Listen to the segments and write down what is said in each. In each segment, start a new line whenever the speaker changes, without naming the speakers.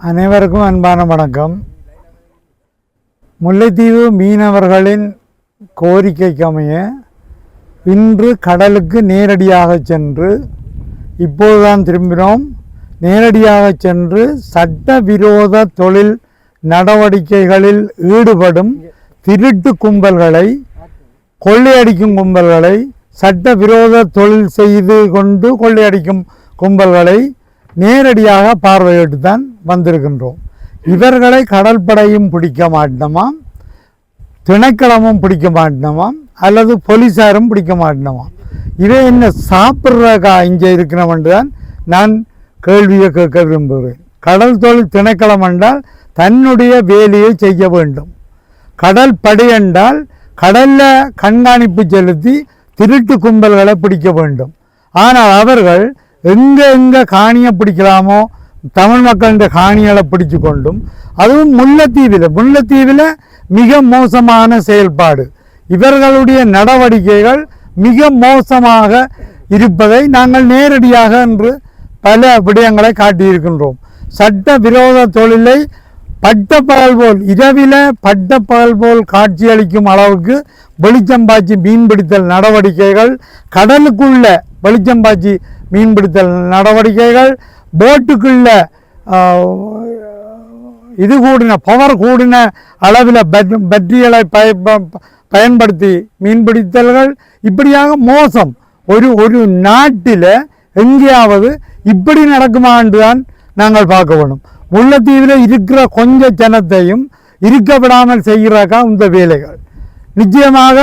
அனைவருக்கும் அன்பான வணக்கம். முல்லைத்தீவு மீனவர்களின் கோரிக்கைக்கு அமைய இன்று கடலுக்கு நேரடியாக சென்று இப்போதுதான் திரும்பினோம். நேரடியாக சென்று சட்டவிரோத தொழில் நடவடிக்கைகளில் ஈடுபடும் திருட்டு கும்பல்களை கொள்ளையடிக்கும் கும்பல்களை சட்டவிரோத தொழில் செய்து கொண்டு கொள்ளையடிக்கும் கும்பல்களை நேரடியாக பார்வையிட்டு தான் வந்திருக்கின்றோம். இவர்களை கடற்படையும் பிடிக்க மாட்டினமாம் திணைக்களமும் பிடிக்க மாட்டினமாம் அல்லது போலீஸாரும் பிடிக்க மாட்டினமாம் இவை என்ன சாப்பிட்றக்கா இங்கே இருக்கிறவன் தான் நான் கேள்வியை கேட்க விரும்புகிறேன். கடல் தொழில் திணைக்களம் என்றால் தன்னுடைய வேலையை செய்ய வேண்டும். கடல் படை என்றால் கடலில் கண்காணிப்பு செலுத்தி திருட்டு கும்பல்களை பிடிக்க வேண்டும். ஆனால் அவர்கள் எங்கே எங்கே காணியை பிடிக்கலாமோ தமிழ் மக்களின் காணிகளை பிடிச்சு கொண்டும் அதுவும் முல்லைத்தீவில் முல்லைத்தீவில் மிக மோசமான செயல்பாடு. இவர்களுடைய நடவடிக்கைகள் மிக மோசமாக இருப்பதை நாங்கள் நேரடியாக என்று பல விடயங்களை காட்டியிருக்கின்றோம். சட்ட விரோத தொழிலை பட்டப்பகல் போல் இரவில பட்டப்பகல் போல் காட்சியளிக்கும் அளவுக்கு வெளிச்சம் பாய்ச்சி மீன்பிடித்தல் நடவடிக்கைகள் கடலுக்குள்ள வெளிச்சம் பாய்ச்சி மீன்பிடித்தல் நடவடிக்கைகள் போட்டுக்குள்ள இது கூடின பவர் கூடின அளவில் பட்- பற்றிகளை பய பயன்படுத்தி மீன்பிடித்தல்கள். இப்படியாக மோசம். ஒரு ஒரு நாட்டில் எங்கேயாவது இப்படி நடக்குமான்னு தான் நாங்கள் பார்க்க வேணும் முல்லைத்தீவில் இருக்கிற கொஞ்ச ஜனத்தையும் இருக்க விடாமல் செய்கிறாக்கா இந்த வேலைகள். நிச்சயமாக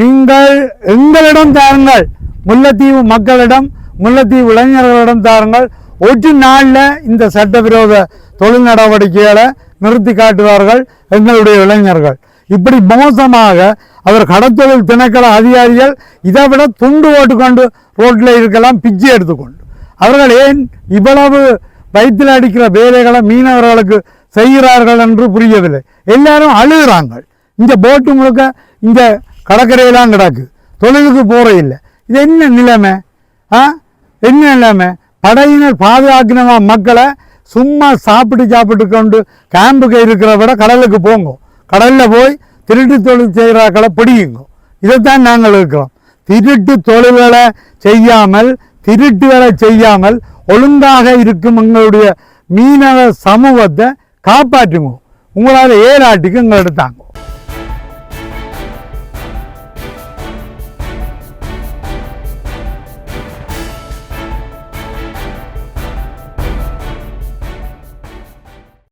நீங்கள் எங்களிடம் தாருங்கள். முல்லைத்தீவு மக்களிடம் முல்லைத்தீவு இளைஞர்களிடம் தாருங்கள். ஒரு நாளில் இந்த சட்டவிரோத தொழில் நடவடிக்கைகளை நிறுத்தி காட்டுவார்கள் எங்களுடைய இளைஞர்கள். இப்படி மோசமாக அவர் கடத்தொழில் திணைக்கள அதிகாரிகள் இதை விட துண்டு ஓட்டுக்கொண்டு ரோட்டில் இருக்கலாம் பிச்சை எடுத்துக்கொண்டு. அவர்கள் ஏன் இவ்வளவு வயிற்றில் அடிக்கிற வேலைகளை மீனவர்களுக்கு செய்கிறார்கள் என்று புரியவில்லை. எல்லாரும் அழுகிறாங்க. இந்த போட்டு முழுக்க இந்த கடற்கரையெல்லாம் கிடக்கு. தொழிலுக்கு போகிற இல்லை. இது என்ன நிலைமை? ஆ? என்ன இல்லாமல் படையினர் பாதுகாக்கினவா மக்களை சும்மா சாப்பிட்டு சாப்பிட்டு கொண்டு கேம்புக்கு இருக்கிற விட கடலுக்கு போங்க. கடலில் போய் திருட்டு தொழில் செய்கிறாக்களை பிடிக்குங்க இதைத்தான் நாங்கள் இருக்கிறோம். திருட்டு தொழில்களை செய்யாமல் திருட்டுகளை செய்யாமல் ஒழுங்காக இருக்கும் எங்களுடைய மீனவ சமூகத்தை காப்பாற்றுங்க. உங்களால் ஏழாட்டுக்கு எங்களை எடுத்தாங்க.